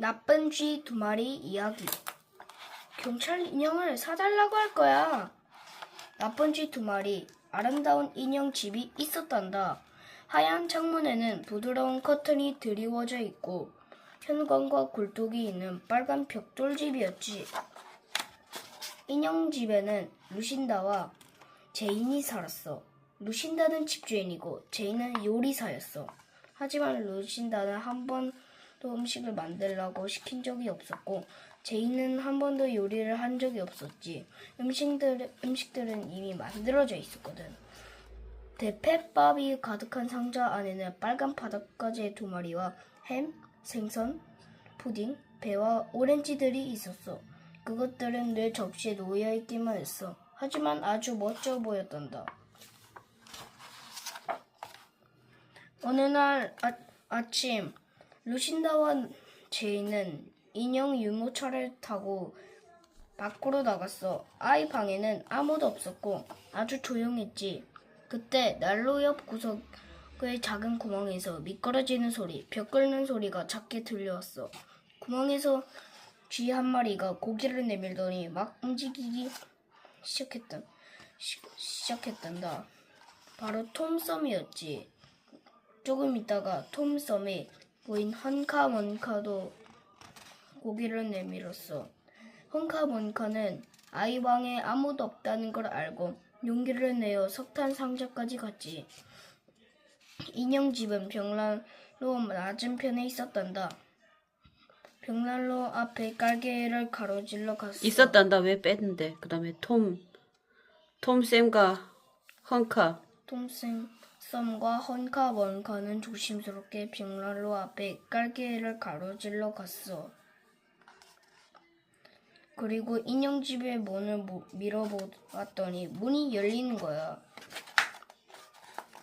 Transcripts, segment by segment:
나쁜 쥐 두 마리 이야기. 경찰 인형을 사달라고 할 거야. 나쁜 쥐 두 마리. 아름다운 인형 집이 있었단다. 하얀 창문에는 부드러운 커튼이 드리워져 있고 현관과 굴뚝이 있는 빨간 벽돌집이었지. 인형 집에는 루신다와 제인이 살았어. 루신다는 집주인이고 제인은 요리사였어. 하지만 루신다는 한번 도 음식을 만들라고 시킨 적이 없었고 제인은 한 번도 요리를 한 적이 없었지. 음식들, 음식들은 이미 만들어져 있었거든. 대패밥이 가득한 상자 안에는 빨간 바닷가재 두 마리와 햄, 생선, 푸딩, 배와 오렌지들이 있었어. 그것들은 늘 접시에 놓여 있기만 했어. 하지만 아주 멋져 보였단다. 어느 날 아, 아침 루신다와 제이는 인형 유모차를 타고 밖으로 나갔어. 아이 방에는 아무도 없었고 아주 조용했지. 그때 난로 옆 구석의 작은 구멍에서 미끄러지는 소리, 벽 끓는 소리가 작게 들려왔어. 구멍에서 쥐 한 마리가 고기를 내밀더니 막 움직이기 시작했다. 시, 시작했단다. 바로 톰썸이었지. 조금 있다가 톰썸이 보인 헌카 먼카도 고기를 내밀었어. 헌카 먼카는 아이 방에 아무도 없다는 걸 알고 용기를 내어 석탄 상자까지 갔지. 인형 집은 벽난로 맞은편에 있었단다. 벽난로 앞에 깔개를 가로질러 갔어. 있었단다 왜 뺐는데 그 다음에 톰, 톰 쌤과 헝카 톰슨 썸과 헌카 원카는 조심스럽게 벽난로 앞에 깔개를 가로질러 갔어. 그리고 인형집의 문을 모- 밀어보았더니 문이 열리는 거야.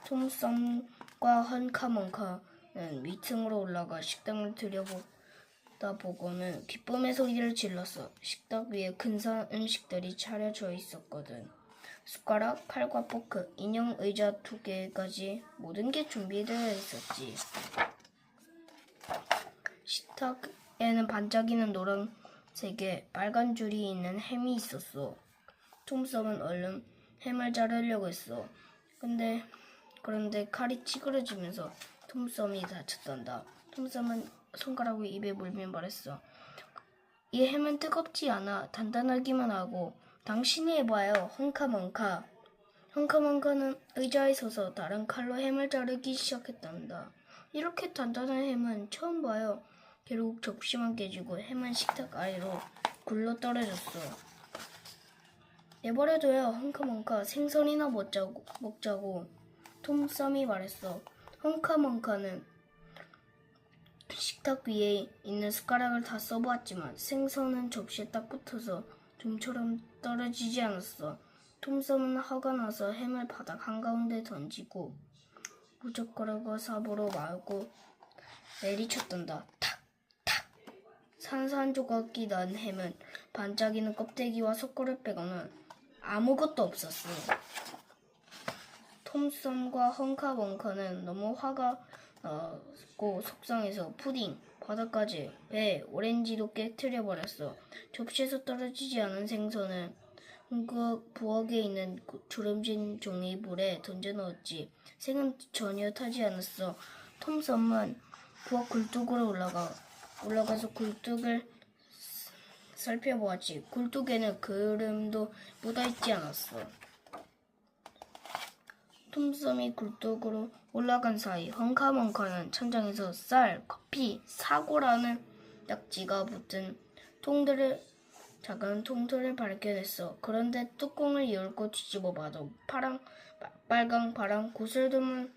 톰썸과 헌카 원카는 위층으로 올라가 식당을 들여보다 보고는 기쁨의 소리를 질렀어. 식탁 위에 근사한 음식들이 차려져 있었거든. 숟가락, 칼과 포크, 인형 의자 두 개까지 모든 게 준비되어 있었지. 식탁에는 반짝이는 노란색에 빨간 줄이 있는 햄이 있었어. 톰썸은 얼른 햄을 자르려고 했어. 근데 그런데 칼이 찌그러지면서 톰썸이 다쳤단다. 톰썸은 손가락을 입에 물며 말했어. 이 햄은 뜨겁지 않아 단단하기만 하고 당신이 해봐요. 헝카멍카. 헝카멍카는 의자에 서서 다른 칼로 햄을 자르기 시작했단다. 이렇게 단단한 햄은 처음 봐요. 결국 접시만 깨지고 햄은 식탁 아래로 굴러 떨어졌어. 내버려둬요 헝카멍카. 생선이나 먹자고, 먹자고. 톰썸이 말했어. 헝카멍카는 식탁 위에 있는 숟가락을 다 써보았지만 생선은 접시에 딱 붙어서 좀처럼 떨어지지 않았어. 톰썸은 화가 나서 햄을 바닥 한가운데 던지고 무적거리고 삽으로 말고 내리쳤단다. 탁! 탁! 산산조각이 난 햄은 반짝이는 껍데기와 속골을 빼고는 아무것도 없었어. 톰썸과 헝카벙카는 너무 화가 나고 속상해서 푸딩, 바닥까지 배, 오렌지도 깨뜨려 버렸어. 접시에서 떨어지지 않은 생선은 그 부엌에 있는 주름진 종이 물에 던져 넣었지. 생은 전혀 타지 않았어. 톰썸은 부엌 굴뚝으로 올라가 올라가서 굴뚝을 살펴보았지. 굴뚝에는 그름도 묻어있지 않았어. 톰썸이 굴뚝으로 올라간 사이 헝카멍카는 천장에서 쌀, 커피, 사고라는 딱지가 붙은 통들을 작은 통들을 발견했어. 그런데 뚜껑을 열고 뒤집어 봐도 파랑, 빠- 빨강, 파랑 구슬들만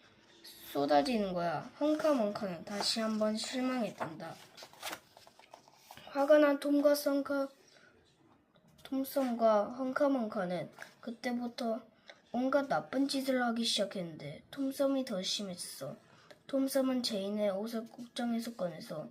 쏟아지는 거야. 헝카멍카는 다시 한번 실망했단다. 화가 난 톰과 썬카 톰썸과 헝카멍카는 그때부터 온갖 나쁜 짓을 하기 시작했는데 톰썸이 더 심했어. 톰썸은 제인의 옷을 꼭장에서 꺼내서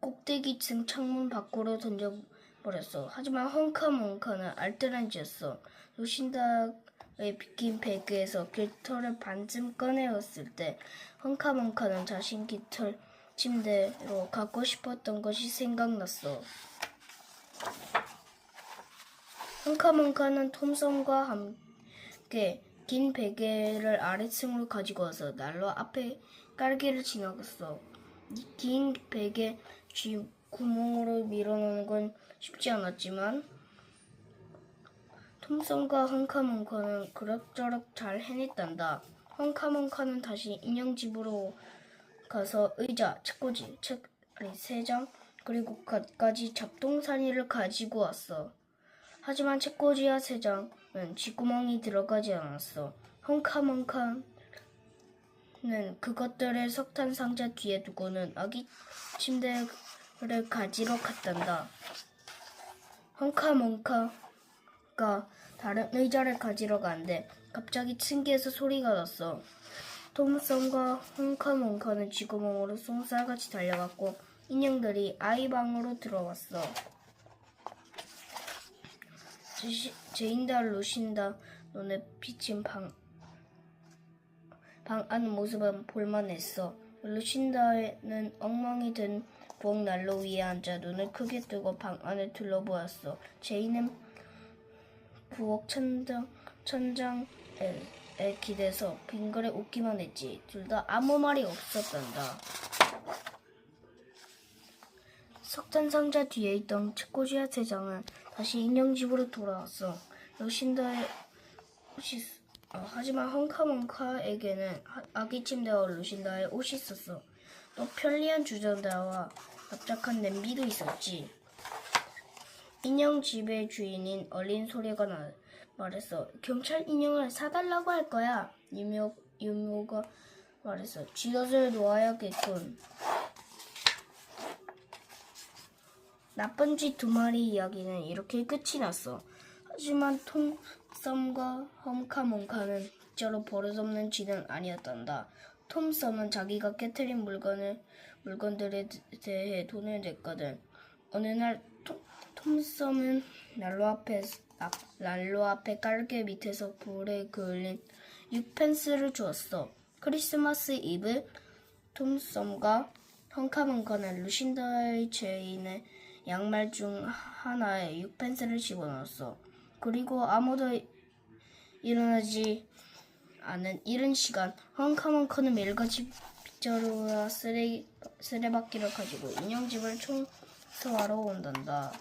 꼭대기층 창문 밖으로 던져버렸어. 하지만 헝카멍카는 알뜰한 짓이었어. 루신다의 빗긴 배그에서 깃털을 반쯤 꺼내었을 때 헝카멍카는 자신 깃털 침대로 갖고 싶었던 것이 생각났어. 헝카몽카는 톰썸과 함께 긴 베개를 아래층으로 가지고 와서 난로 앞에 깔개를 지나갔어. 이긴 베개 쥐 구멍으로 밀어넣는 건 쉽지 않았지만 톰썸과 헝카몽카는 그럭저럭 잘 해냈단다. 헝카몽카는 다시 인형 집으로 가서 의자, 책꽂이, 책리 세 장, 그리고 갖가지 잡동사니를 가지고 왔어. 하지만 책꽂이와 세 장은 쥐구멍이 들어가지 않았어. 헝카몽카는 그것들을 석탄 상자 뒤에 두고는 아기 침대를 가지러 갔단다. 헝카몽카가 다른 의자를 가지러 가는데 갑자기 층계에서 소리가 났어. 톰썸과 헝카몽카는 쥐구멍으로 쏜살같이 달려갔고 인형들이 아이 방으로 들어왔어. 제인다 루신다 눈에 비친 방, 방 안 모습은 볼만했어. 루신다는 엉망이 든 부엌 난로 위에 앉아 눈을 크게 뜨고 방 안을 둘러보았어. 제이는 부엌 천장, 천장에 에 기대서 빙그레 웃기만 했지. 둘 다 아무 말이 없었단다. 석탄 상자 뒤에 있던 책꽂이와 세 장은 다시 인형 집으로 돌아왔어. 루신다의 옷이 있- 어, 하지만 헝카몽카에게는 하- 아기 침대와 루신다의 옷이 있었어. 또 편리한 주전자와 납작한 냄비도 있었지. 인형 집의 주인인 얼린 소리가 나 말했어. 경찰 인형을 사달라고 할 거야. 유묘 유묘가 말했어. 쥐옷을 놓아야겠군. 나쁜 쥐 두 마리 이야기는 이렇게 끝이 났어. 하지만 톰썸과 험카몽카는 진짜로 버릇없는 쥐는 아니었단다. 톰썸은 자기가 깨뜨린 물건을 물건들에 대해 돈을 냈거든. 어느 날 톰, 톰썸은 난로 앞에 아, 난로 앞에 깔개 밑에서 불에 그을린 6펜스를 주었어. 크리스마스 이브 톰썸과 헝카몽카는 루신다의 제인의 양말 중 하나에 6펜스를 집어넣었어. 그리고 아무도 일어나지 않은 이른 시간 헝카몽카는 매일같이 빗자루와 쓰레기, 쓰레받기를 가지고 인형집을 청소하러 온단다.